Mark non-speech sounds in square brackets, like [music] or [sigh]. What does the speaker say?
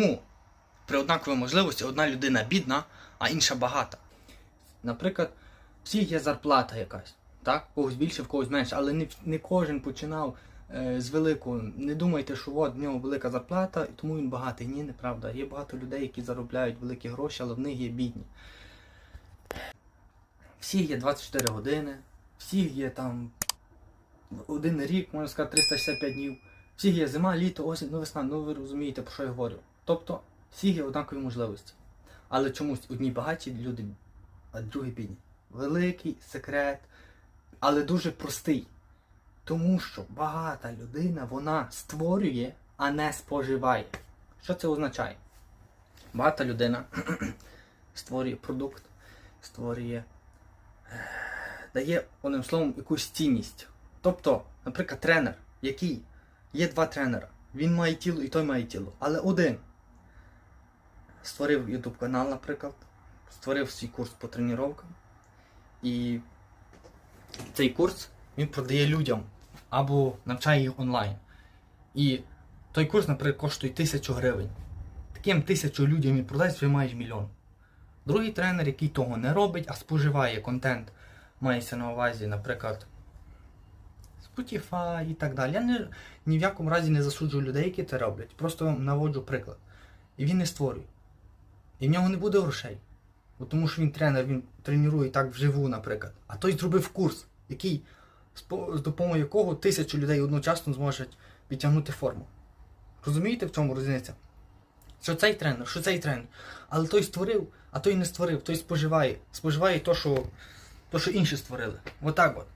Чому при однаковій можливості одна людина бідна, а інша багата? Наприклад, всіх є зарплата якась, так? Когось більше, в когось менше, але не, не кожен починав е, з великого. Не думайте, що от в нього велика зарплата, і тому він багатий. Ні, неправда. Є багато людей, які заробляють великі гроші, але в них є бідні. Всіх є 24 години, всіх є там один рік, можна сказати, 365 днів. Всіх є зима, літо, осінь, ну весна, ну ви розумієте, про що я говорю. Тобто, всіх є однакові можливості. Але чомусь одні багаті люди, а другі бідні. Великий секрет, але дуже простий. Тому що багата людина вона створює, а не споживає. Що це означає? Багата людина [clears throat] створює продукт, створює, е, дає, одним словом, якусь цінність. Тобто, наприклад, тренер, який є два тренера. Він має тіло і той має тіло. Але один створив YouTube канал, наприклад, створив свій курс по тренуванням. І цей курс він продає людям або навчає їх онлайн. І той курс, наприклад, коштує тисячу гривень. Таким тисячу людям він продасть, вже маєш мільйон. Другий тренер, який того не робить, а споживає контент, мається на увазі, наприклад, Spotify і так далі. Я не, ні в якому разі не засуджую людей, які це роблять. Просто вам наводжу приклад. І він не створює. І в нього не буде грошей. Бо тому що він тренер, він тренує так вживу, наприклад. А той зробив курс, який, з допомогою якого тисячу людей одночасно зможуть підтягнути форму. Розумієте, в чому різниця? Що цей тренер, що цей тренер. Але той створив, а той не створив, той споживає. Споживає то, що, то, що інші створили. Отак от.